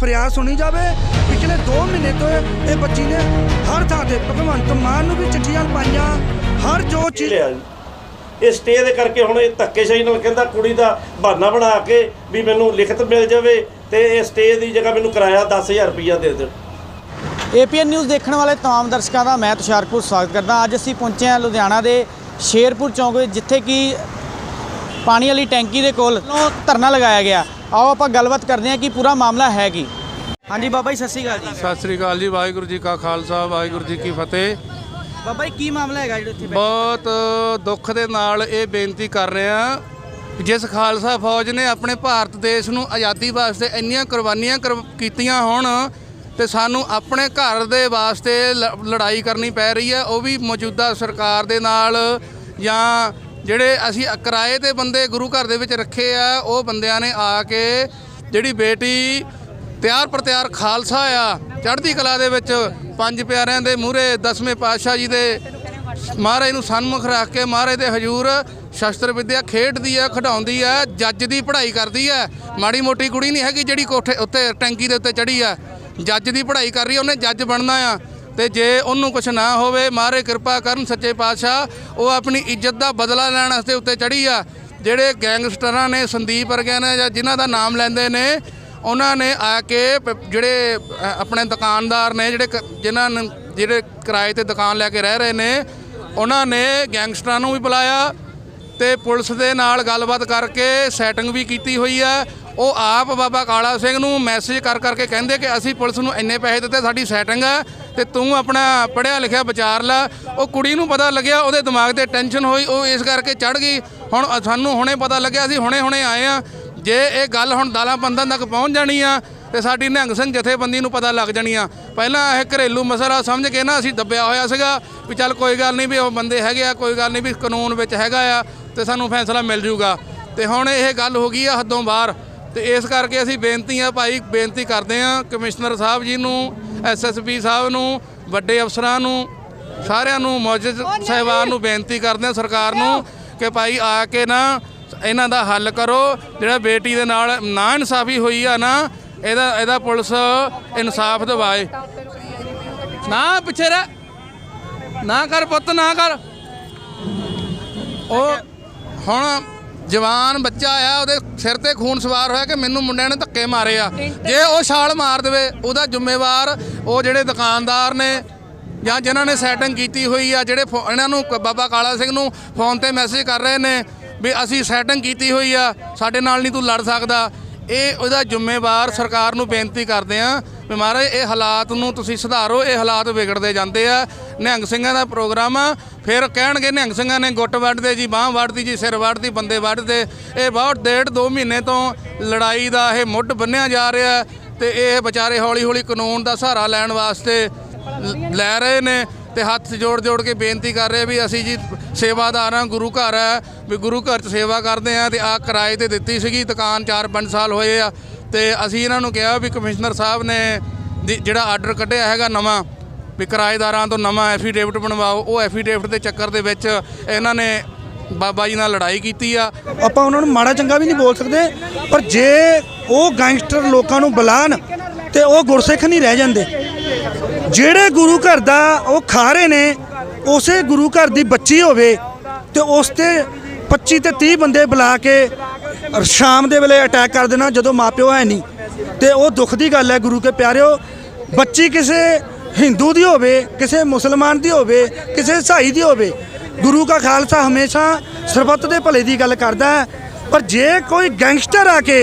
ਫਰਿਆਦ ਸੁਣੀ ਜਾਵੇ ਪਿਛਲੇ 2 ਮਹੀਨੇ ਤੋਂ ਇਹ ਬੱਚੀ ਨੇ ਹਰ ਥਾਂ ਤੇ ਭਗਵੰਤ ਮਾਨ ਨੂੰ ਵੀ ਚਿੱਠੀਆਂ ਪਾਈਆਂ ਹਰ ਜੋ ਚੀਜ਼ ਇਹ ਸਟੇ ਦੇ ਕਰਕੇ ਹੁਣ ਇਹ ਧੱਕੇਸ਼ਾਹੀ ਨਾਲ ਕਹਿੰਦਾ ਕੁੜੀ ਦਾ ਬਹਾਨਾ ਬਣਾ ਕੇ ਵੀ ਮੈਨੂੰ ਲਿਖਤ ਮਿਲ ਜਾਵੇ ਤੇ ਇਹ ਸਟੇ ਦੀ ਜਗ੍ਹਾ ਮੈਨੂੰ ਕਿਰਾਇਆ 10000 ਰੁਪਈਆ ਦੇ ਦਿਓ। ਏਪੀਐਨ ਨਿਊਜ਼ ਦੇਖਣ ਵਾਲੇ ਤਮਾਮ ਦਰਸ਼ਕਾਂ ਦਾ ਮੈਂ ਤੁਸ਼ਾਰਪੁਰ ਸਵਾਗਤ ਕਰਦਾ। ਅੱਜ ਅਸੀਂ ਪਹੁੰਚੇ ਹਾਂ ਲੁਧਿਆਣਾ ਦੇ ਸ਼ੇਰਪੁਰ ਚੌਂਕ ਵਿੱਚ ਜਿੱਥੇ ਕਿ ਪਾਣੀ ਵਾਲੀ ਟੈਂਕੀ ਦੇ ਕੋਲ ਧਰਨਾ ਲਗਾਇਆ ਗਿਆ। ਆਓ ਆਪਾਂ ਗੱਲਬਾਤ ਕਰਦੇ ਹਾਂ ਕਿ ਪੂਰਾ ਮਾਮਲਾ ਹੈ ਕੀ। ਹਾਂਜੀ ਬਾਬਾ ਜੀ ਸਤਿ ਸ਼੍ਰੀ ਅਕਾਲ ਜੀ। ਸਤਿ ਸ੍ਰੀ ਅਕਾਲ ਜੀ ਵਾਹਿਗੁਰੂ ਜੀ ਕਾ ਖਾਲਸਾ ਵਾਹਿਗੁਰੂ ਜੀ ਕੀ ਫਤਿਹ। ਬਾਬਾ ਜੀ ਕੀ ਮਾਮਲਾ ਹੈਗਾ ਜਿਹੜਾ ਇੱਥੇ ਬਹੁਤ ਦੁੱਖ ਦੇ ਨਾਲ ਇਹ ਬੇਨਤੀ ਕਰ ਰਹੇ ਕਿ ਜਿਸ ਖਾਲਸਾ ਫੌਜ ਨੇ ਆਪਣੇ ਭਾਰਤ ਦੇਸ਼ ਨੂੰ ਆਜ਼ਾਦੀ ਵਾਸਤੇ ਇੰਨੀਆਂ ਕੁਰਬਾਨੀਆਂ ਕਰ- ਕੀਤੀਆਂ ਹੋਣ ਤੇ ਸਾਨੂੰ ਆਪਣੇ ਘਰ ਦੇ ਵਾਸਤੇ ਲ- ਲੜਾਈ ਕਰਨੀ ਪੈ ਰਹੀ ਹੈ ਉਹ ਵੀ ਮੌਜੂਦਾ ਸਰਕਾਰ ਦੇ ਨਾਲ ਜਾਂ ਜਿਹੜੇ ਅਸੀਂ ਕਿਰਾਏ ਤੇ ਬੰਦੇ ਗੁਰੂ ਘਰ ਦੇ ਵਿੱਚ ਰੱਖੇ ਆ, ਉਹ ਬੰਦਿਆਂ ਨੇ ਆ ਕੇ ਜਿਹੜੀ ਬੇਟੀ ਤਿਆਰ ਪ੍ਰਤਿਆਰ ਖਾਲਸਾ ਆ, ਚੜ੍ਹਦੀ ਕਲਾ ਦੇ ਵਿੱਚ ਪੰਜ ਪਿਆਰਿਆਂ ਦੇ ਮੂਹਰੇ ਦਸਵੇਂ ਪਾਤਸ਼ਾਹ ਜੀ ਦੇ ਮਹਾਰਾਜ ਨੂੰ ਸਨਮੁਖ ਰੱਖ ਕੇ ਮਹਾਰਾਜ ਦੇ ਹਜੂਰ ਸ਼ਸਤਰ ਵਿਦਿਆ ਖੇਡਦੀ ਆ, ਖਿਡਾਉਂਦੀ ਆ, ਜੱਜ ਦੀ ਪੜ੍ਹਾਈ ਕਰਦੀ ਆ। ਮਾੜੀ ਮੋਟੀ ਕੁੜੀ ਨਹੀਂ ਹੈਗੀ ਜਿਹੜੀ ਕੋਠੇ ਉੱਤੇ, ਟੈਂਕੀ ਦੇ ਉੱਤੇ ਚੜੀ ਆ। ਜੱਜ ਦੀ ਪੜ੍ਹਾਈ ਕਰ ਰਹੀ ਆ, ਉਹਨੇ ਜੱਜ ਬਣਨਾ ਆ। ਤੇ ਜੇ ਉਹਨੂੰ ਕੁਝ ਨਾ ਹੋਵੇ, ਮਾਰੇ ਕਿਰਪਾ ਕਰਨ ਸੱਚੇ ਪਾਤਸ਼ਾਹ, ਉਹ ਆਪਣੀ ਇੱਜ਼ਤ ਦਾ ਬਦਲਾ ਲੈਣ ਵਾਸਤੇ ਉੱਤੇ ਚੜੀ ਆ। ਜਿਹੜੇ ਗੈਂਗਸਟਰਾਂ ਨੇ, ਸੰਦੀਪ ਵਰਗਿਆਂ ਨੇ ਜਾਂ ਜਿਨ੍ਹਾਂ ਦਾ ਨਾਮ ਲੈਂਦੇ ਨੇ, ਉਹਨਾਂ ਨੇ ਆ ਕੇ ਪ- ਜਿਹੜੇ ਆਪਣੇ ਦੁਕਾਨਦਾਰ ਨੇ, ਜਿਹੜੇ ਕ- ਜਿਨ੍ਹਾਂ ਜਿਹੜੇ ਕਿਰਾਏ ਤੇ ਦੁਕਾਨ ਲੈ ਕੇ ਰਹਿ ਰਹੇ ਨੇ, ਉਹਨਾਂ ਨੇ ਗੈਂਗਸਟਰਾਂ ਨੂੰ ਵੀ ਬੁਲਾਇਆ ਤੇ ਪੁਲਿਸ ਦੇ ਨਾਲ ਗੱਲਬਾਤ ਕਰਕੇ ਸੈਟਿੰਗ ਵੀ ਕੀਤੀ ਹੋਈ ਆ। ਉਹ ਆਪ ਬਾਬਾ ਕਾਲਾ ਸਿੰਘ ਨੂੰ ਮੈਸੇਜ ਕਰ, ਕਰਕੇ ਕਹਿੰਦੇ ਕਿ ਅਸੀਂ ਪੁਲਿਸ ਨੂੰ ਇੰਨੇ ਪੈਸੇ ਦਿੱਤੇ, ਸਾਡੀ ਸੈਟਿੰਗ ਆ। ਤੇ ਤੂੰ ਆਪਣਾ ਪੜਿਆ ਲਿਖਿਆ ਵਿਚਾਰ ਲਾ। ਉਹ ਕੁੜੀ ਨੂੰ ਪਤਾ ਲੱਗਿਆ, ਉਹਦੇ ਦਿਮਾਗ ਤੇ ਟੈਨਸ਼ਨ ਹੋਈ, ਉਹ ਇਸ ਕਰਕੇ ਚੜ ਗਈ। ਹੁਣ ਸਾਨੂੰ ਹੁਣੇ ਪਤਾ ਲੱਗਿਆ, ਅਸੀਂ ਹੁਣੇ ਹੁਣੇ ਆਏ ਆ। ਜੇ ਇਹ ਗੱਲ ਹੁਣ ਦਾਲਾਂ ਪੰਦਾਂ ਤੱਕ ਪਹੁੰਚ ਜਾਣੀ ਆ, ਤੇ ਸਾਡੀ ਨਿਹੰਗ ਸਿੰਘ ਜਥੇਬੰਦੀ ਨੂੰ ਪਤਾ ਲੱਗ ਜਾਣੀ ਆ। ਪਹਿਲਾਂ ਇਹ ਘਰੇਲੂ ਮਸਲਾ ਸਮਝ ਕੇ ਨਾ ਅਸੀਂ ਦੱਬਿਆ ਹੋਇਆ ਸੀਗਾ ਵੀ ਚੱਲ ਕੋਈ ਗੱਲ ਨਹੀਂ ਵੀ ਉਹ ਬੰਦੇ ਹੈਗੇ ਆ, ਕੋਈ ਗੱਲ ਨਹੀਂ ਵੀ ਕਾਨੂੰਨ ਵਿੱਚ ਹੈਗਾ ਆ, ਤੇ ਸਾਨੂੰ ਫੈਸਲਾ ਮਿਲ ਜੂਗਾ। ਤੇ ਹੁਣ ਇਹ ਗੱਲ ਹੋ ਗਈ ਆ ਹੱਦੋਂ ਬਾਹਰ। ਤੇ ਇਸ ਕਰਕੇ ਅਸੀਂ ਬੇਨਤੀ ਆ ਭਾਈ, ਬੇਨਤੀ ਕਰਦੇ ਆ ਕਮਿਸ਼ਨਰ ਸਾਹਿਬ ਜੀ ਨੂੰ ਐਸਐਸਪੀ ਸਾਹਿਬ ਨੂੰ ਵੱਡੇ ਅਫਸਰਾਂ ਨੂੰ ਸਾਰਿਆਂ ਨੂੰ ਮੌਜੂਦ ਸਹਿਬਾਨ ਨੂੰ ਬੇਨਤੀ ਕਰਦੇ ਆ ਸਰਕਾਰ ਨੂੰ ਕਿ ਭਾਈ ਆ ਕੇ ਨਾ ਇਹਨਾਂ ਦਾ ਹੱਲ ਕਰੋ। ਜਿਹੜਾ ਬੇਟੀ ਦੇ ਨਾਲ ਨਾ ਇਨਸਾਫੀ ਹੋਈ ਆ ਨਾ ਇਹਦਾ ਇਹਦਾ ਪੁਲਿਸ ਇਨਸਾਫ ਦਿਵਾਏ। ਨਾ ਪਿੱਛੇ ਰਹਿ ਨਾ ਕਰ ਪੁੱਤ ਨਾ ਕਰ। ਉਹ ਹੁਣ ਜਵਾਨ ਬੱਚਾ ਆ ਉਹਦੇ ਸਿਰ ਤੇ ਖੂਨ ਸਵਾਰ ਹੋਇਆ ਕਿ ਮੈਨੂੰ ਮੁੰਡਿਆਂ ਨੇ ਧੱਕੇ ਮਾਰੇ ਆ। ਜੇ ਉਹ ਛਾਲ ਮਾਰ ਦੇਵੇ ਉਹਦਾ ਜ਼ਿੰਮੇਵਾਰ ਉਹ ਜਿਹੜੇ ਦੁਕਾਨਦਾਰ ਨੇ ਜਾਂ ਜਿਨ੍ਹਾਂ ਨੇ ਸੈਟਿੰਗ ਕੀਤੀ ਹੋਈ ਆ ਜਿਹੜੇ ਇਹਨਾਂ ਨੂੰ ਬਾਬਾ ਕਾਲਾ ਸਿੰਘ ਨੂੰ ਫੋਨ ਤੇ ਮੈਸੇਜ ਕਰ ਰਹੇ ਨੇ ਵੀ ਅਸੀਂ ਸੈਟਿੰਗ ਕੀਤੀ ਹੋਈ ਆ ਸਾਡੇ ਨਾਲ ਨਹੀਂ ਤੂੰ ਲੜ ਸਕਦਾ। ਇਹ ਉਹਦਾ ਜ਼ਿੰਮੇਵਾਰ ਸਰਕਾਰ ਨੂੰ ਬੇਨਤੀ ਕਰਦੇ ਆ ਵੀ ਮਹਾਰਾਜ, ਇਹ ਹਾਲਾਤ ਨੂੰ ਤੁਸੀਂ ਸੁਧਾਰੋ, ਇਹ ਹਾਲਾਤ ਵਿਗੜਦੇ ਜਾਂਦੇ ਆ। ਨਿਹੰਗ ਸਿੰਘਾਂ ਦਾ ਪ੍ਰੋਗਰਾਮ ਆ। ਫਿਰ ਕਹਿਣਗੇ ਨਿਹੰਗ ਸਿੰਘਾਂ ਨੇ ਗੁੱਟ ਵੱਢਦੇ ਜੀ, ਬਾਹ ਵੱਢਦੀ ਜੀ, ਸਿਰ ਵੱਢਦੀ, ਬੰਦੇ ਵੱਢਦੇ। ਇਹ ਬਹੁਤ ਡੇਢ ਦੋ ਮਹੀਨੇ ਤੋਂ ਲੜਾਈ ਦਾ ਇਹ ਮੁੱਢ ਬੰਨਿਆ ਜਾ ਰਿਹਾ ਤੇ ਇਹ ਵਿਚਾਰੇ ਹੌਲੀ ਹੌਲੀ ਕਾਨੂੰਨ ਦਾ ਸਹਾਰਾ ਲੈਣ ਵਾਸਤੇ ਲ- ਲੈ ਰਹੇ ਨੇ ਤੇ ਹੱਥ ਜੋੜ ਜੋੜ ਕੇ ਬੇਨਤੀ ਕਰ ਰਹੇ ਵੀ ਅਸੀਂ ਜੀ ਸੇਵਾਦਾਰ ਹਾਂ ਗੁਰੂ ਘਰ ਹੈ, ਵੀ ਗੁਰੂ ਘਰ 'ਚ ਸੇਵਾ ਕਰਦੇ ਆ ਤੇ ਆ ਕਿਰਾਏ ਤੇ ਦਿੱਤੀ ਸੀਗੀ, ਦੁਕਾਨ 4-5 ਸਾਲ ਹੋਏ ਆ। ਤੇ ਅਸੀਂ ਇਹਨਾਂ ਨੂੰ ਕਿਹਾ ਵੀ ਕਮਿਸ਼ਨਰ ਸਾਹਿਬ ਨੇ ਦੀ- ਜਿਹੜਾ ਆਰਡਰ ਕੱਢਿਆ ਹੈਗਾ ਨਵਾਂ, ਵੀ ਕਿਰਾਏਦਾਰਾਂ ਤੋਂ ਨਵਾਂ ਐਫੀਡੇਵਿਟ ਬਣਵਾਓ, ਉਹ ਐਫੀਡੇਵਿਟ ਦੇ ਚੱਕਰ ਦੇ ਵਿੱਚ ਇਹਨਾਂ ਨੇ ਬਾਬਾ ਜੀ ਨਾਲ ਲੜਾਈ ਕੀਤੀ ਆ। ਆਪਾਂ ਉਹਨਾਂ ਨੂੰ ਮਾੜਾ ਚੰਗਾ ਵੀ ਨਹੀਂ ਬੋਲ ਸਕਦੇ, ਪਰ ਜੇ ਉਹ ਗੈਂਗਸਟਰ ਲੋਕਾਂ ਨੂੰ ਬੁਲਾਣ ਤੇ ਉਹ ਗੁਰਸਿੱਖ ਨਹੀਂ ਰਹਿ ਜਾਂਦੇ। ਜਿਹੜੇ ਗੁਰੂ ਘਰ ਦਾ ਉਹ ਖਾ ਨੇ ਉਸੇ ਗੁਰੂ ਘਰ ਦੀ ਬੱਚੀ ਹੋਵੇ ਤੇ ਉਸ ਤੇ 25 ਤੇ 30 ਬੰਦੇ ਬੁਲਾ ਕੇ ਸ਼ਾਮ ਦੇ ਵੇਲੇ ਅਟੈਕ ਕਰ ਦੇਣਾ, ਜਦੋਂ ਮਾਪਿਓ ਹੈ ਨਹੀਂ। ਤੇ ਉਹ ਦੁੱਖ ਦੀ ਗੱਲ ਹੈ ਗੁਰੂ ਕੇ ਪਿਆਰਿਓ, ਬੱਚੀ ਕਿਸੇ ਹਿੰਦੂ ਦੀ ਹੋਵੇ, ਕਿਸੇ ਮੁਸਲਮਾਨ ਦੀ ਹੋਵੇ, ਕਿਸੇ ਈਸਾਈ ਦੀ ਹੋਵੇ, ਗੁਰੂ ਕਾ ਖਾਲਸਾ ਹਮੇਸ਼ਾ ਸਰਬੱਤ ਦੇ ਭਲੇ ਦੀ ਗੱਲ ਕਰਦਾ ਹੈ। ਪਰ ਜੇ ਕੋਈ ਗੈਂਗਸਟਰ ਆ ਕੇ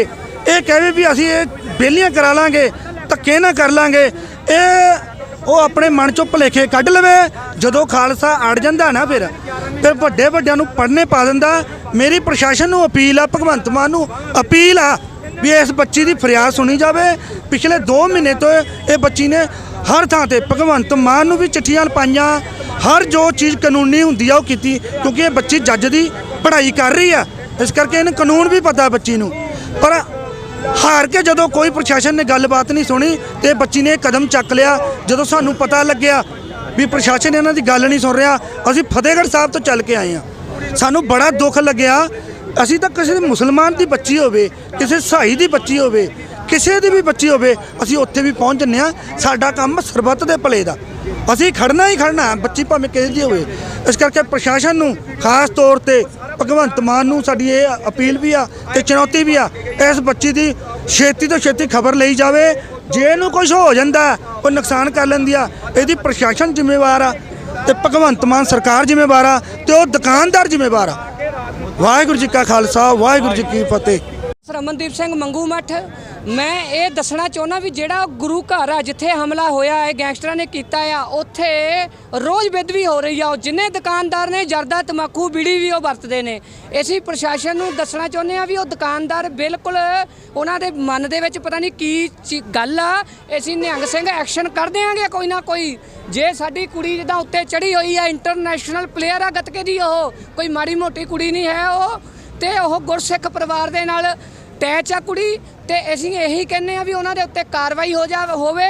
ਇਹ ਕਹੇ ਵੀ ਅਸੀਂ ਇਹ ਬੇਲੀਆਂ ਕਰਾ ਲਾਂਗੇ, ਧੱਕੇ ਨਾ ਕਰ ਲਾਂਗੇ, ਇਹ ਉਹ ਆਪਣੇ ਮਨ ਚੋਂ ਭੁਲੇਖੇ ਕੱਢ ਲਵੇ। ਜਦੋਂ ਖਾਲਸਾ ਅੜ ਜਾਂਦਾ ਨਾ ਫਿਰ ਫਿਰ ਵੱਡੇ ਵੱਡਿਆਂ ਨੂੰ ਪੜਨੇ ਪਾ ਦਿੰਦਾ। ਮੇਰੀ ਪ੍ਰਸ਼ਾਸਨ ਨੂੰ ਅਪੀਲ ਆ, ਭਗਵੰਤ ਮਾਨ ਨੂੰ ਅਪੀਲ ਆ ਵੀ ਇਸ ਬੱਚੀ ਦੀ ਫਰਿਆਦ ਸੁਣੀ ਜਾਵੇ। ਪਿਛਲੇ 2 ਮਹੀਨੇ ਤੋਂ ਇਹ ਬੱਚੀ ਨੇ ਹਰ ਥਾਂ ਤੇ ਭਗਵੰਤ ਮਾਨ ਨੂੰ ਵੀ ਚਿੱਠੀਆਂ ਪਾਈਆਂ ਹਰ ਜੋ ਚੀਜ਼ ਕਾਨੂੰਨੀ ਹੁੰਦੀ ਆ ਉਹ ਕੀਤੀ, ਕਿਉਂਕਿ ਇਹ ਬੱਚੀ ਜੱਜ ਦੀ ਪੜ੍ਹਾਈ ਕਰ ਰਹੀ ਆ। ਇਸ ਕਰਕੇ ਇਹਨੂੰ ਕਾਨੂੰਨ ਵੀ ਪਤਾ ਬੱਚੀ ਨੂੰ। ਪਰ ਹਾਰ ਕੇ ਜਦੋਂ ਕੋਈ ਪ੍ਰਸ਼ਾਸਨ ਨੇ ਗੱਲਬਾਤ ਨਹੀਂ ਸੁਣੀ ਤੇ ਬੱਚੀ ਨੇ ਇਹ ਕਦਮ ਚੱਕ ਲਿਆ, ਜਦੋਂ ਸਾਨੂੰ ਪਤਾ ਲੱਗਿਆ ਵੀ ਪ੍ਰਸ਼ਾਸਨ ਇਹਨਾਂ ਦੀ ਗੱਲ ਨਹੀਂ ਸੁਣ ਰਿਹਾ, ਅਸੀਂ ਫਤਿਹਗੜ੍ਹ ਸਾਹਿਬ ਤੋਂ ਚੱਲ ਕੇ ਆਏ ਹਾਂ। ਸਾਨੂੰ ਬੜਾ ਦੁੱਖ ਲੱਗਿਆ, ਅਸੀਂ ਤਾਂ ਕਿਸੇ ਮੁਸਲਮਾਨ ਦੀ ਬੱਚੀ ਹੋਵੇ, ਕਿਸੇ ਸਾਈ ਦੀ ਬੱਚੀ ਹੋਵੇ ਕਿਸੇ ਦੀ ਵੀ ਬੱਚੀ ਹੋਵੇ, ਅਸੀਂ ਉੱਥੇ ਵੀ ਪਹੁੰਚ ਜੰਨੇ ਆ ਸਾਡਾ ਕੰਮ ਸਰਬੱਤ ਦੇ ਭਲੇ ਦਾ। ਅਸੀਂ ਖੜਨਾ ਹੀ ਖੜਨਾ ਬੱਚੀ ਭਾਵੇਂ ਕਿਸੇ ਦੀ ਹੋਵੇ। ਇਸ ਕਰਕੇ ਪ੍ਰਸ਼ਾਸਨ ਨੂੰ ਖਾਸ ਤੌਰ ਤੇ ਭਗਵੰਤ ਮਾਨ ਨੂੰ ਸਾਡੀ ਇਹ ਅਪੀਲ ਵੀ ਆ ਤੇ ਚੁਣੌਤੀ ਵੀ ਆ, ਇਸ ਬੱਚੀ ਦੀ ਛੇਤੀ ਤੋਂ ਛੇਤੀ ਖਬਰ ਲਈ ਜਾਵੇ। ਜੇ ਇਹਨੂੰ ਕੁਝ ਹੋ ਜਾਂਦਾ ਉਹ ਨੁਕਸਾਨ ਕਰ ਲੈਂਦੀ ਆ। ਇਹਦੀ ਪ੍ਰਸ਼ਾਸਨ ਜ਼ਿੰਮੇਵਾਰ ਆ ਤੇ ਭਗਵੰਤ ਮਾਨ ਸਰਕਾਰ ਜ਼ਿੰਮੇਵਾਰ ਆ ਤੇ ਉਹ ਦੁਕਾਨਦਾਰ ਜ਼ਿੰਮੇਵਾਰ ਆ। ਵਾਹਿਗੁਰੂ ਜੀ ਕਾ ਖਾਲਸਾ, ਵਾਹਿਗੁਰੂ ਜੀ ਕੀ ਫਤਿਹ। ਰਮਨਦੀਪ ਸਿੰਘ ਮੰਗੂ ਮੱਠ, ਮੈਂ ਇਹ ਦੱਸਣਾ ਚਾਹੁੰਦਾ ਵੀ ਜਿਹੜਾ ਗੁਰੂ ਘਰ ਆ, ਜਿੱਥੇ ਹਮਲਾ ਹੋਇਆ ਹੈ ਗੈਂਗਸਟਰਾਂ ਨੇ ਕੀਤਾ ਆ, ਉੱਥੇ ਰੋਜ਼ ਬੇਦਬੀ ਹੋ ਰਹੀ ਆ। ਉਹ ਜਿੰਨੇ ਦੁਕਾਨਦਾਰ ਨੇ, ਜਰਦਾ ਤਮਾਕੂ ਬੀੜੀ ਵੀ ਉਹ ਵਰਤਦੇ ਨੇ। ਅਸੀਂ ਪ੍ਰਸ਼ਾਸਨ ਨੂੰ ਦੱਸਣਾ ਚਾਹੁੰਦੇ ਆ ਵੀ ਉਹ ਦੁਕਾਨਦਾਰ ਬਿਲਕੁਲ ਉਹਨਾਂ ਦੇ ਮਨ ਦੇ ਵਿੱਚ ਪਤਾ ਨਹੀਂ ਕੀ ਚੀ- ਗੱਲ ਆ। ਅਸੀਂ ਨਿਹੰਗ ਸਿੰਘ ਐਕਸ਼ਨ ਕਰ ਦਿਆਂਗੇ ਕੋਈ ਨਾ ਕੋਈ। ਜੇ ਸਾਡੀ ਕੁੜੀ ਜਿੱਦਾਂ ਉੱਤੇ ਚੜੀ ਹੋਈ ਆ, ਇੰਟਰਨੈਸ਼ਨਲ ਪਲੇਅਰ ਆ ਗੱਤਕੇ ਦੀ, ਉਹ ਕੋਈ ਮਾੜੀ ਮੋਟੀ ਕੁੜੀ ਨਹੀਂ ਹੈ ਉਹ। ਤੇ ਉਹ ਗੁਰਸਿੱਖ ਪਰਿਵਾਰ ਦੇ ਨਾਲ ਅਟੈਚ ਆ ਕੁੜੀ ਤੇ ਅਸੀਂ ਇਹੀ ਕਹਿੰਨੇ ਆ ਵੀ ਉਹਨਾਂ ਦੇ ਉੱਤੇ ਕਾਰਵਾਈ ਹੋ ਜਾ ਹੋਵੇ।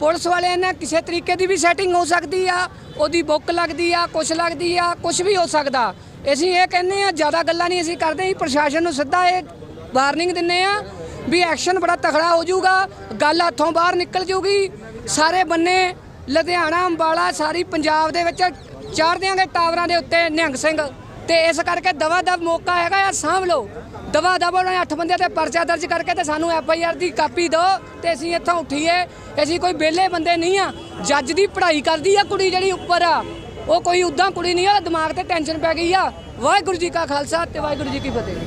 ਪੁਲਿਸ ਵਾਲਿਆਂ ਨੇ ਕਿਸੇ ਤਰੀਕੇ ਦੀ ਵੀ ਸੈਟਿੰਗ ਹੋ ਸਕਦੀ ਆ, ਉਹਦੀ ਬੁੱਕ ਲੱਗਦੀ ਆ, ਕੁਛ ਲੱਗਦੀ ਆ, ਕੁਛ ਵੀ ਹੋ ਸਕਦਾ। ਅਸੀਂ ਇਹ ਕਹਿੰਨੇ ਆ ਜ਼ਿਆਦਾ ਗੱਲਾਂ ਨਹੀਂ ਅਸੀਂ ਕਰਦੇ ਹੀ ਪ੍ਰਸ਼ਾਸਨ ਨੂੰ ਸਿੱਧਾ ਇਹ ਵਾਰਨਿੰਗ ਦਿੰਨੇ ਆ ਵੀ ਐਕਸ਼ਨ ਬੜਾ ਤਖੜਾ ਹੋ ਜਾਊਗਾ, ਗੱਲ ਹੱਥੋਂ ਬਾਹਰ ਨਿਕਲ ਜੂਗੀ ਸਾਰੇ ਬੰਨੇ ਲੁਧਿਆਣਾ, ਅੰਬਾਲਾ, ਸਾਰੀ ਪੰਜਾਬ ਦੇ ਵਿੱਚ ਚਾੜ ਦਿਆਂਗੇ ਟਾਵਰਾਂ ਦੇ ਉੱਤੇ ਨਿਹੰਗ ਸਿੰਘ। ਤੇ ਇਸ ਕਰਕੇ ਦਵਾ ਦਵ ਮੌਕਾ ਹੈਗਾ ਆ, ਸਾਂਭ ਲਓ। ਦਵਾ ਦਵ ਉਹਨਾਂ ਨੇ ਅੱਠ ਬੰਦਿਆਂ ਤੇ ਪਰਚਾ ਦਰਜ ਕਰਕੇ ਤੇ ਸਾਨੂੰ ਐਫ ਆਈ ਆਰ ਦੀ ਕਾਪੀ ਦਿਓ ਤੇ ਅਸੀਂ ਇੱਥੋਂ ਉੱਠੀਏ। ਅਸੀਂ ਕੋਈ ਵਿਹਲੇ ਬੰਦੇ ਨਹੀਂ ਆ। ਜੱਜ ਦੀ ਪੜ੍ਹਾਈ ਕਰਦੀ ਆ ਕੁੜੀ ਜਿਹੜੀ ਉੱਪਰ ਆ। ਉਹ ਕੋਈ ਉਦਾਂ ਕੁੜੀ ਨਹੀਂ ਆ ਦਿਮਾਗ ਤੇ ਟੈਨਸ਼ਨ ਪੈ ਗਈ ਆ। ਵਾਹਿਗੁਰੂ ਜੀ ਕਾ ਖਾਲਸਾ ਤੇ ਵਾਹਿਗੁਰੂ ਜੀ ਕੀ ਫਤਿਹ।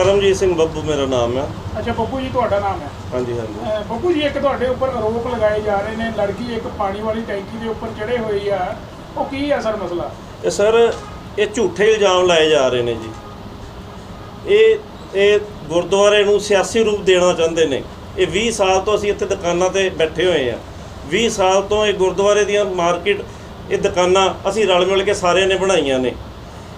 ਪਰਮਜੀਤ ਸਿੰਘ ਬੱਬੂ ਮੇਰਾ ਨਾਮ ਹੈ ਅੱਛਾ ਬੱਬੂ ਜੀ ਤੁਹਾਡਾ ਨਾਮ ਹੈ ਹਾਂਜੀ ਹਾਂਜੀ। ਅਹ ਬੱਬੂ ਜੀ ਇੱਕ ਤੁਹਾਡੇ ਉੱਪਰ ਆਰੋਪ ਲਗਾਏ ਜਾ ਰਹੇ ਨੇ ਲੜਕੀ ਇੱਕ ਪਾਣੀ ਵਾਲੀ ਟੈਂਕੀ ਦੇ ਉੱਪਰ ਚੜੇ ਹੋਈ ਆ। ਉਹ ਕੀ ਹੈ ਸਰ ਮਸਲਾ? ਇਹ ਸਰ ਇਹ ਝੂਠੇ ਇਲਜ਼ਾਮ ਲਾਏ ਜਾ ਰਹੇ ਨੇ ਜੀ। ਇਹ ਇਹ ਗੁਰਦੁਆਰੇ ਨੂੰ ਸਿਆਸੀ ਰੂਪ ਦੇਣਾ ਚਾਹੁੰਦੇ ਨੇ। ਇਹ 20 ਸਾਲ ਤੋਂ ਅਸੀਂ ਇੱਥੇ ਦੁਕਾਨਾਂ ਤੇ ਬੈਠੇ ਹੋਏ ਆ। 20 ਸਾਲ ਤੋਂ ਇਹ ਗੁਰਦੁਆਰੇ ਦੀਆਂ ਮਾਰਕੀਟ ਇਹ ਦੁਕਾਨਾਂ ਅਸੀਂ ਰਲ ਮਿਲ ਕੇ ਸਾਰਿਆਂ ਨੇ ਬਣਾਈਆਂ ਨੇ।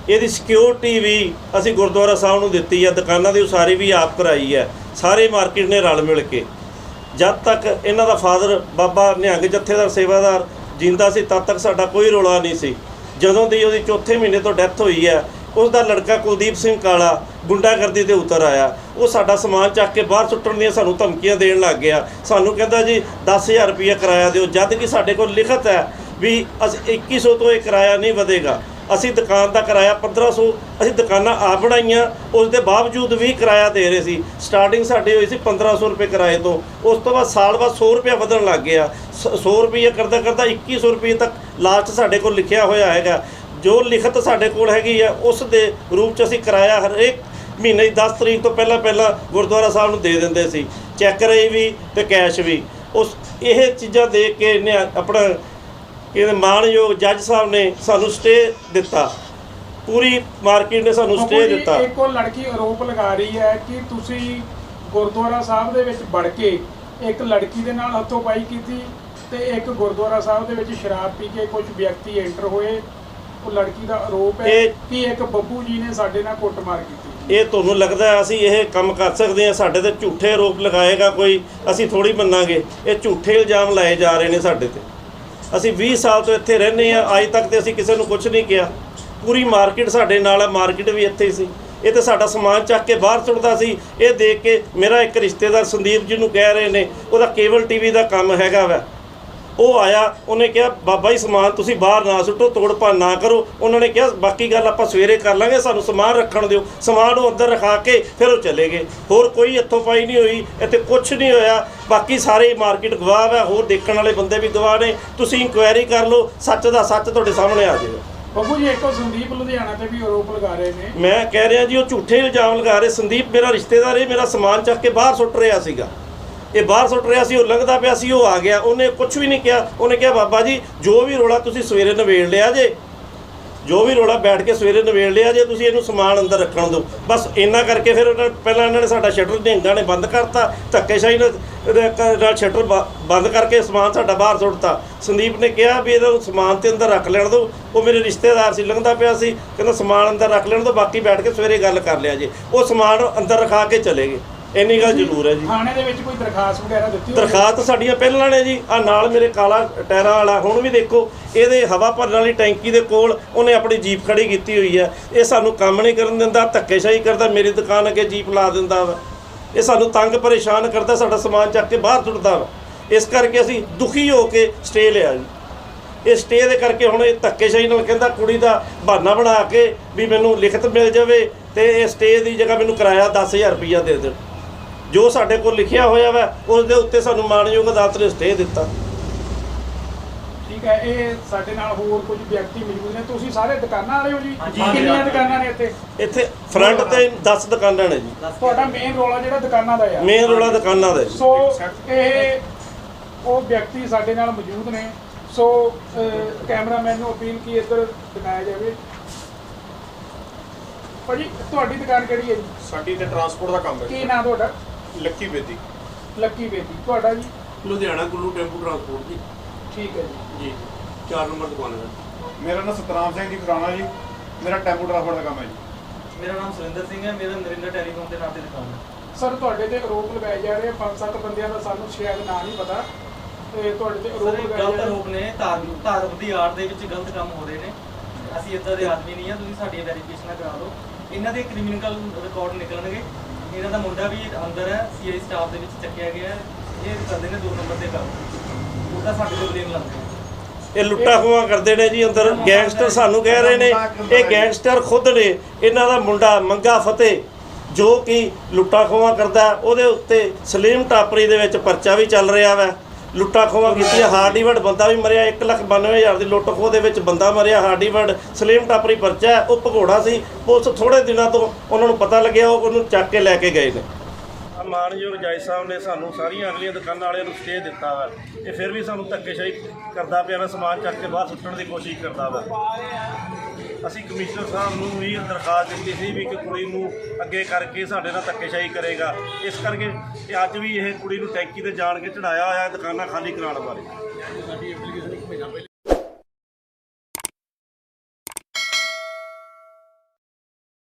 ਇਹਦੀ ਸਿਕਿਉਰਿਟੀ ਵੀ ਅਸੀਂ ਗੁਰਦੁਆਰਾ ਸਾਹਿਬ ਨੂੰ ਦਿੱਤੀ ਹੈ ਦੁਕਾਨਾਂ ਦੀ ਉਸਾਰੀ ਵੀ ਆਪ ਕਰਾਈ ਹੈ ਸਾਰੇ ਮਾਰਕੀਟ ਨੇ ਰਲ ਮਿਲ ਕੇ। ਜਦ ਤੱਕ ਇਹਨਾਂ ਦਾ ਫਾਦਰ ਬਾਬਾ ਨਿਹੰਗ ਜਥੇਦਾਰ ਸੇਵਾਦਾਰ ਜਿੰਦਾ ਸੀ, ਤਦ ਤੱਕ ਸਾਡਾ ਕੋਈ ਰੋਲਾ ਨਹੀਂ ਸੀ। ਜਦੋਂ ਦੀ ਉਹਦੀ ਚੌਥੇ ਮਹੀਨੇ ਤੋਂ ਡੈਥ ਹੋਈ ਹੈ ਉਸ ਦਾ ਲੜਕਾ ਕੁਲਦੀਪ ਸਿੰਘ ਕਾਲਾ ਗੁੰਡਾਗਰਦੀ ਤੇ ਉਤਰ ਆਇਆ। ਉਹ ਸਾਡਾ ਸਮਾਨ ਚੱਕ ਕੇ ਬਾਹਰ ਸੁੱਟਣ ਦੀਆਂ ਸਾਨੂੰ ਧਮਕੀਆਂ ਦੇਣ ਲੱਗ ਗਿਆ। ਸਾਨੂੰ ਕਹਿੰਦਾ ਜੀ 10000 ਰੁਪਏ ਕਿਰਾਇਆ ਦਿਓ, ਜਦ ਕਿ ਸਾਡੇ ਕੋਲ ਲਿਖਤ ਹੈ ਵੀ ਅਸੀਂ 2100 ਤੋਂ ਇਹ ਕਿਰਾਇਆ ਨਹੀਂ ਵਧੇਗਾ। ਅਸੀਂ ਦੁਕਾਨ ਦਾ ਕਿਰਾਇਆ 1500 ਅਸੀਂ ਦੁਕਾਨਾਂ ਆਪ ਬਣਾਈਆਂ, ਉਸ ਦੇ ਬਾਵਜੂਦ ਵੀ ਕਿਰਾਇਆ ਦੇ ਰਹੇ ਸੀ। ਸਟਾਰਟਿੰਗ ਸਾਡੀ ਹੋਈ ਸੀ 1500 ਰੁਪਏ ਕਿਰਾਏ ਤੋਂ। ਉਸ ਤੋਂ ਬਾਅਦ ਸਾਲ ਬਾਅਦ 100 ਰੁਪਏ ਵਧਣ ਲੱਗ ਗਿਆ। ਸ- 100 ਰੁਪਏ ਕਰਦਾ ਕਰਦਾ 2100 ਰੁਪਏ ਤੱਕ ਲਾਸਟ ਸਾਡੇ ਕੋਲ ਲਿਖਿਆ ਹੋਇਆ ਹੈਗਾ। ਜੋ ਲਿਖਤ ਸਾਡੇ ਕੋਲ ਹੈਗੀ ਆ, ਉਸ ਦੇ ਰੂਪ ਚ ਅਸੀਂ ਕਿਰਾਇਆ ਹਰੇਕ ਮਹੀਨੇ ਦੀ 10 ਤਰੀਕ ਤੋਂ ਪਹਿਲਾਂ ਪਹਿਲਾਂ ਗੁਰਦੁਆਰਾ ਸਾਹਿਬ ਨੂੰ ਦੇ ਦਿੰਦੇ ਸੀ। ਚੈੱਕ ਰਹੀ ਵੀ ਤੇ ਕੈਸ਼ ਵੀ। ਉਸ, ਇਹ ਚੀਜ਼ਾਂ ਦੇ ਕੇ ਇਹਨੇ ਆਪਣਾ ਇਹਦੇ ਮਾਣਯੋਗ ਜੱਜ ਸਾਹਿਬ ਨੇ ਸਾਨੂੰ ਸਟੇ ਦਿੱਤਾ। ਪੂਰੀ ਮਾਰਕੀਟ ਨੇ ਸਾਨੂੰ ਸਟੇ ਦਿੱਤਾ। ਇੱਕ ਲੜਕੀ ਆਰੋਪ ਲਗਾ ਰਹੀ ਹੈ ਕਿ ਤੁਸੀਂ ਗੁਰਦੁਆਰਾ ਸਾਹਿਬ ਦੇ ਵਿੱਚ ਵੜ ਕੇ ਇੱਕ ਲੜਕੀ ਦੇ ਨਾਲ ਹੱਥੋਂ-ਪਾਈ ਕੀਤੀ ਤੇ ਇੱਕ ਗੁਰਦੁਆਰਾ ਸਾਹਿਬ ਦੇ ਵਿੱਚ ਸ਼ਰਾਬ ਪੀ ਕੇ ਕੁਝ ਵਿਅਕਤੀ ਐਂਟਰ ਹੋਏ। ਉਹ ਲੜਕੀ ਦਾ ਆਰੋਪ ਹੈ ਕਿ ਇੱਕ ਬੱਬੂ ਜੀ ਨੇ ਸਾਡੇ ਨਾਲ ਕੁੱਟਮਾਰ ਕੀਤੀ। ਇਹ ਤੁਹਾਨੂੰ ਲੱਗਦਾ ਹੈ ਅਸੀਂ ਇਹ ਕੰਮ ਕਰ ਸਕਦੇ ਹਾਂ? ਸਾਡੇ ਤੇ ਝੂਠੇ ਆਰੋਪ ਲਗਾਏਗਾ ਕੋਈ? ਅਸੀਂ ਥੋੜੀ ਮੰਨਾਂਗੇ। ਇਹ ਝੂਠੇ ਇਲਜ਼ਾਮ ਲਾਏ ਜਾ ਰਹੇ ਨੇ ਸਾਡੇ ਤੇ। ਅਸੀਂ 20 ਸਾਲ ਤੋਂ ਇੱਥੇ ਰਹਿੰਦੇ ਆ ਅੱਜ ਤੱਕ ਤੇ ਅਸੀਂ ਕਿਸੇ ਨੂੰ ਕੁਝ ਨਹੀਂ ਕਿਹਾ। ਪੂਰੀ ਮਾਰਕੀਟ ਸਾਡੇ ਨਾਲ ਆ, ਮਾਰਕੀਟ ਵੀ ਇੱਥੇ ਹੀ ਸੀ। ਇਹ ਤੇ ਸਾਡਾ ਸਮਾਨ ਚੱਕ ਕੇ ਬਾਹਰ ਸੁੱਟਦਾ ਸੀ। ਇਹ ਦੇਖ ਕੇ ਮੇਰਾ ਇੱਕ ਰਿਸ਼ਤੇਦਾਰ ਸੰਦੀਪ ਜੀ ਨੂੰ ਕਹਿ ਰਹੇ ਨੇ, ਉਹਦਾ ਕੇਬਲ ਟੀਵੀ ਦਾ ਕੰਮ ਹੈਗਾ ਵਾ। ਉਹ ਆਇਆ ਉਹਨੇ ਕਿਹਾ ਬਾਬਾ ਜੀ ਸਮਾਨ ਤੁਸੀਂ ਬਾਹਰ ਨਾ ਸੁੱਟੋ ਤੋੜ ਭੰਨ ਨਾ ਕਰੋ। ਉਹਨਾਂ ਨੇ ਕਿਹਾ ਬਾਕੀ ਗੱਲ ਆਪਾਂ ਸਵੇਰੇ ਕਰ ਲਾਂਗੇ ਸਾਨੂੰ ਸਮਾਨ ਰੱਖਣ ਦਿਓ। ਸਮਾਨ ਉਹ ਅੰਦਰ ਰਖਾ ਕੇ ਫਿਰ ਉਹ ਚਲੇ ਗਏ। ਹੋਰ ਕੋਈ ਇੱਥੋਂ ਪਾਈ ਨਹੀਂ ਹੋਈ ਇੱਥੇ ਕੁਝ ਨਹੀਂ ਹੋਇਆ। ਬਾਕੀ ਸਾਰੇ ਮਾਰਕੀਟ ਗਵਾਹ ਹੈ ਹੋਰ ਦੇਖਣ ਵਾਲੇ ਬੰਦੇ ਵੀ ਗਵਾਹ ਨੇ। ਤੁਸੀਂ ਇਨਕੁਆਇਰੀ ਕਰ ਲਓ ਸੱਚ ਦਾ ਸੱਚ ਤੁਹਾਡੇ ਸਾਹਮਣੇ ਆ ਜਾਏਗਾ। ਬੱਬੂ ਜੀ ਇੱਕ ਸੰਦੀਪ ਲੁਧਿਆਣਾ ਤੇ ਵੀ ਆਰੋਪ ਲਗਾ ਰਹੇ ਨੇ। ਮੈਂ ਕਹਿ ਰਿਹਾ ਜੀ ਉਹ ਝੂਠੇ ਇਲਜ਼ਾਮ ਲਗਾ ਰਹੇ। ਸੰਦੀਪ ਮੇਰਾ ਰਿਸ਼ਤੇਦਾਰ ਇਹ ਮੇਰਾ ਸਮਾਨ ਚੱਕ ਕੇ ਬਾਹਰ ਸੁੱਟ ਰਿਹਾ ਸੀਗਾ। ਇਹ ਬਾਹਰ ਸੁੱਟ ਰਿਹਾ ਸੀ, ਉਹ ਲੰਘਦਾ ਪਿਆ ਸੀ, ਉਹ ਆ ਗਿਆ। ਉਹਨੇ ਕੁਝ ਵੀ ਨਹੀਂ ਕਿਹਾ। ਉਹਨੇ ਕਿਹਾ, ਬਾਬਾ ਜੀ, ਜੋ ਵੀ ਰੋਲਾ ਤੁਸੀਂ ਸਵੇਰੇ ਨਵੇੜ ਲਿਆ ਜੇ, ਜੋ ਵੀ ਰੋਲਾ ਬੈਠ ਕੇ ਸਵੇਰੇ ਨਵੇੜ ਲਿਆ ਜੇ, ਤੁਸੀਂ ਇਹਨੂੰ ਸਮਾਨ ਅੰਦਰ ਰੱਖਣ ਦਿਓ। ਬਸ ਇੰਨਾ ਕਰਕੇ ਫਿਰ ਉਹਨਾਂ, ਪਹਿਲਾਂ ਇਹਨਾਂ ਨੇ ਸਾਡਾ ਸ਼ਟਰ ਨਿਹੰਗਾਂ ਨੇ ਬੰਦ ਕਰਤਾ। ਧੱਕੇਸ਼ਾਹੀ ਨਾਲ ਨਾਲ ਸ਼ਟਰ ਬੰਦ ਕਰਕੇ ਸਮਾਨ ਸਾਡਾ ਬਾਹਰ ਸੁੱਟਤਾ। ਸੰਦੀਪ ਨੇ ਕਿਹਾ ਵੀ ਇਹਦਾ ਸਮਾਨ ਤੇ ਅੰਦਰ ਰੱਖ ਲੈਣ ਦਿਓ। ਉਹ ਮੇਰੇ ਰਿਸ਼ਤੇਦਾਰ ਸੀ, ਲੰਘਦਾ ਪਿਆ ਸੀ। ਕਹਿੰਦਾ, ਸਮਾਨ ਅੰਦਰ ਰੱਖ ਲੈਣ ਦਿਓ, ਬਾਕੀ ਬੈਠ ਕੇ ਸਵੇਰੇ ਗੱਲ ਕਰ ਲਿਆ ਜੇ। ਉਹ ਸਮਾਨ ਅੰਦਰ ਰਖਾ ਕੇ ਚਲੇ ਗਏ। ਇੰਨੀ ਗੱਲ ਜ਼ਰੂਰ ਹੈ ਜੀ। ਥਾਣੇ ਦੇ ਵਿੱਚ ਕੋਈ ਦਰਖਾਸਤ ਵਗੈਰਾ ਦਿੱਤੀ? ਦਰਖਾਸਤ ਸਾਡੀਆਂ ਪਹਿਲਾਂ ਨੇ ਜੀ ਆ ਨਾਲ ਮੇਰੇ ਕਾਲਾ ਟਾਇਰਾਂ ਵਾਲਾ ਹੁਣ ਵੀ ਦੇਖੋ ਇਹਦੇ ਹਵਾ ਭਰਨ ਵਾਲੀ ਟੈਂਕੀ ਦੇ ਕੋਲ ਉਹਨੇ ਆਪਣੀ ਜੀਪ ਖੜੀ ਕੀਤੀ ਹੋਈ ਹੈ। ਇਹ ਸਾਨੂੰ ਕੰਮ ਨਹੀਂ ਕਰਨ ਦਿੰਦਾ ਧੱਕੇਸ਼ਾਹੀ ਕਰਦਾ ਮੇਰੀ ਦੁਕਾਨ ਅੱਗੇ ਜੀਪ ਲਾ ਦਿੰਦਾ ਵਾ। ਇਹ ਸਾਨੂੰ ਤੰਗ ਪਰੇਸ਼ਾਨ ਕਰਦਾ ਸਾਡਾ ਸਮਾਨ ਚੱਕ ਕੇ ਬਾਹਰ ਸੁੱਟਦਾ ਵਾ। ਇਸ ਕਰਕੇ ਅਸੀਂ ਦੁਖੀ ਹੋ ਕੇ ਸਟੇ ਲਿਆ ਜੀ। ਇਹ ਸਟੇ ਦੇ ਕਰਕੇ ਹੁਣ ਇਹ ਧੱਕੇਸ਼ਾਹੀ ਨਾਲ ਕਹਿੰਦਾ ਕੁੜੀ ਦਾ ਬਹਾਨਾ ਬਣਾ ਕੇ ਵੀ ਮੈਨੂੰ ਲਿਖਤ ਮਿਲ ਜਾਵੇ ਤੇ ਇਹ ਸਟੇ ਦੀ ਜਗ੍ਹਾ ਮੈਨੂੰ ਕਿਰਾਇਆ 10000 ਰੁਪਈਆ ਦੇ ਦੇਣ। ਜੋ ਸਾਡੇ ਕੋਲ ਲਿਖਿਆ ਹੋਇਆ ਵਾ ਉਸ ਦੇ ਉੱਤੇ ਸਾਨੂੰ ਮਾਨਯੋਗ ਅਦਾਲਤ ਨੇ ਸਟੇ ਦਿੱਤਾ। ਠੀਕ ਹੈ ਇਹ ਸਾਡੇ ਨਾਲ ਹੋਰ ਕੁਝ ਵਿਅਕਤੀ ਮੌਜੂਦ ਨੇ। ਤੁਸੀਂ ਸਾਰੇ ਦੁਕਾਨਾਂ ਵਾਲੇ ਹੋ ਜੀ? ਕਿੰਨੀਆਂ ਦੁਕਾਨਾਂ ਨੇ ਇੱਥੇ? ਇੱਥੇ ਫਰੰਟ ਤੇ 10 ਦੁਕਾਨਾਂ ਨੇ ਜੀ। ਤੁਹਾਡਾ ਮੇਨ ਰੋਲਾ ਜਿਹੜਾ ਦੁਕਾਨਾਂ ਦਾ ਆ। ਮੇਨ ਰੋਲਾ ਦੁਕਾਨਾਂ ਦਾ ਜੀ। ਸੋ ਇਹ ਉਹ ਵਿਅਕਤੀ ਸਾਡੇ ਨਾਲ ਮੌਜੂਦ ਨੇ। ਸੋ ਅਹ, ਕੈਮਰਾਮੈਨ ਨੂੰ ਅਪੀਲ ਕੀ ਇੱਧਰ ਦਿਖਾਇਆ ਜਾਵੇ? ਭਾਜੀ ਤੁਹਾਡੀ ਦੁਕਾਨ ਕਿਹੜੀ ਹੈ ਜੀ? ਸਾਡੀ ਤੇ ਟਰਾਂਸਪੋਰਟ ਦਾ ਕੰਮ ਕੀ ਹੈ ਨਾਮ ਤੁਹਾਡਾ? ਲੱਕੀ ਬੇਦੀ। ਲੱਕੀ ਬੇਦੀ। ਤੁਹਾਡਾ ਜੀ? ਲੁਧਿਆਣਾ ਕੁੱਲੂ ਟੈਂਪੂ ਟਰਾਂਸਪੋਰਟ ਜੀ। ਠੀਕ ਹੈ ਜੀ। ਜੀ। 4 ਨੰਬਰ ਦੁਕਾਨ ਹੈ ਮੇਰਾ ਨਾਮ ਸਤਨਾਮ ਸਿੰਘ ਜੀ ਖਰਾਣਾ ਜੀ। ਮੇਰਾ ਟੈਂਪੂ ਟਰਾਂਸਪੋਰਟ ਦਾ ਕੰਮ ਹੈ ਜੀ। ਮੇਰਾ ਨਾਮ ਸੁਰਿੰਦਰ ਸਿੰਘ ਹੈ। ਮੇਰਾ ਨਰਿੰਦਰ ਟੈਲੀਕਾਮ ਦੇ ਨਾਮ ਤੇ ਦੁਕਾਨ ਹੈ। ਸਰ ਤੁਹਾਡੇ ਤੇ ਆਰੋਪ ਲਗਾਏ ਜਾ ਰਹੇ ਆ। ਪੰਜ ਸੱਤ ਬੰਦਿਆਂ ਦਾ ਸਾਨੂੰ ਸ਼ਾਇਦ ਨਾਂ ਨਹੀਂ ਪਤਾ। ਤੇ ਤੁਹਾਡੇ ਤੇ ਆਰੋਪ ਲਗਾਏ ਗਲਤ ਜਾ ਰਹੇ ਆਰੋਪ ਨੇ। ਧਾਰਮਿਕ ਧਾਰਮਿਕ ਦੀ ਆੜ ਦੇ ਵਿੱਚ ਗਲਤ ਕੰਮ ਹੋ ਰਹੇ ਨੇ। ਅਸੀਂ ਇਦਾਂ ਦੇ ਆਦਮੀ ਨਹੀਂ ਆ। ਤੁਸੀਂ ਸਾਡੀ ਵੈਰੀਫਿਕੇਸ਼ਨ ਕਰਾ ਲਓ ਇਹਨਾਂ ਦੇ ਕ੍ਰਿਮੀਨਲ ਰਿਕਾਰਡ ਨਿਕਲਣਗੇ। ਇਹਨਾਂ ਦਾ ਮੁੰਡਾ ਵੀ ਅੰਦਰ ਹੈ ਸੀਆਈ ਸਟਾਫ ਦੇ ਵਿੱਚ ਚੱਕਿਆ ਗਿਆ ਹੈ। ਇਹ ਕਰਦੇ ਨੇ ਦੋ ਨੰਬਰ ਦੇ ਕੰਮ। ਉਹਦਾ ਸਾਡੇ ਤੇ ਬਲੇਮ ਲਾਉਂਦੇ ਨੇ ਇਹ ਲੁੱਟਾ ਖੋਆ ਕਰਦੇ ਨੇ ਜੀ ਅੰਦਰ। ਗੈਂਗਸਟਰ ਸਾਨੂੰ ਕਹਿ ਰਹੇ ਨੇ ਇਹ ਗੈਂਗਸਟਰ ਖੁਦ ਨੇ ਇਹਨਾਂ ਦਾ ਮੁੰਡਾ ਮੰਗਾ ਫਤਿਹ ਜੋ ਕਿ ਲੁੱਟਾ ਖੋਆ ਕਰਦਾ ਉਹਦੇ ਉੱਤੇ ਸਲੀਮ ਟਾਪਰੀ ਦੇ ਵਿੱਚ ਪਰਚਾ ਵੀ ਚੱਲ ਰਿਹਾ ਵਾ। ਲੁੱਟਾ ਖੋਆ ਕੀਤੀਆਂ ਹਾਰਡੀਵਰਡ ਬੰਦਾ ਵੀ ਮਰਿਆ 192000 ਦੀ ਲੁੱਟ ਖੋਹ ਦੇ ਵਿੱਚ ਬੰਦਾ ਮਰਿਆ ਹਾਰਡੀਵਰਡ ਸਲੀਮ ਟਾਪਰੀ ਪਰਚਾ ਉਹ ਭਗੌੜਾ ਸੀ ਪੁਲਿਸ ਥੋੜੇ ਦਿਨਾਂ ਤੋਂ ਉਹਨਾਂ ਨੂੰ ਪਤਾ ਲੱਗਿਆ, ਉਹ ਉਹਨੂੰ ਚੱਕ ਕੇ ਲੈ ਕੇ ਗਏ ਨੇ। ਮਾਨਯੋਗ ਜੱਜ ਸਾਹਿਬ ਨੇ ਸਾਨੂੰ ਸਾਰੀਆਂ ਅਗਲੀਆਂ ਦੁਕਾਨਾਂ ਵਾਲਿਆਂ ਨੂੰ ਸਟੇ ਦਿੱਤਾ ਵਾ, ਇਹ ਫਿਰ ਵੀ ਸਾਨੂੰ ਧੱਕੇਸ਼ਾਹੀ ਕਰਦਾ ਪਿਆ ਵਾ ਸਮਾਨ ਚੱਕ ਕੇ ਬਾਹਰ ਸੁੱਟਣ ਦੀ ਕੋਸ਼ਿਸ਼ ਕਰਦਾ ਵਾ। ਅਸੀਂ ਕਮਿਸ਼ਨਰ ਸਾਹਿਬ ਨੂੰ ਵੀ ਦਰਖਾਸਤ ਦਿੱਤੀ ਸੀ ਵੀ ਕਿ ਕੁੜੀ ਨੂੰ ਅੱਗੇ ਕਰਕੇ ਸਾਡੇ ਨਾਲ ਧੱਕੇਸ਼ਾਹੀ ਕਰੇਗਾ। ਇਸ ਕਰਕੇ ਕਿ ਅੱਜ ਵੀ ਇਹ ਕੁੜੀ ਨੂੰ ਟੈਂਕੀ ਤੇ ਜਾਣ ਕੇ ਚੜਾਇਆ ਹੋਇਆ ਦੁਕਾਨਾਂ ਖਾਲੀ ਕਰਾਉਣ ਬਾਰੇ।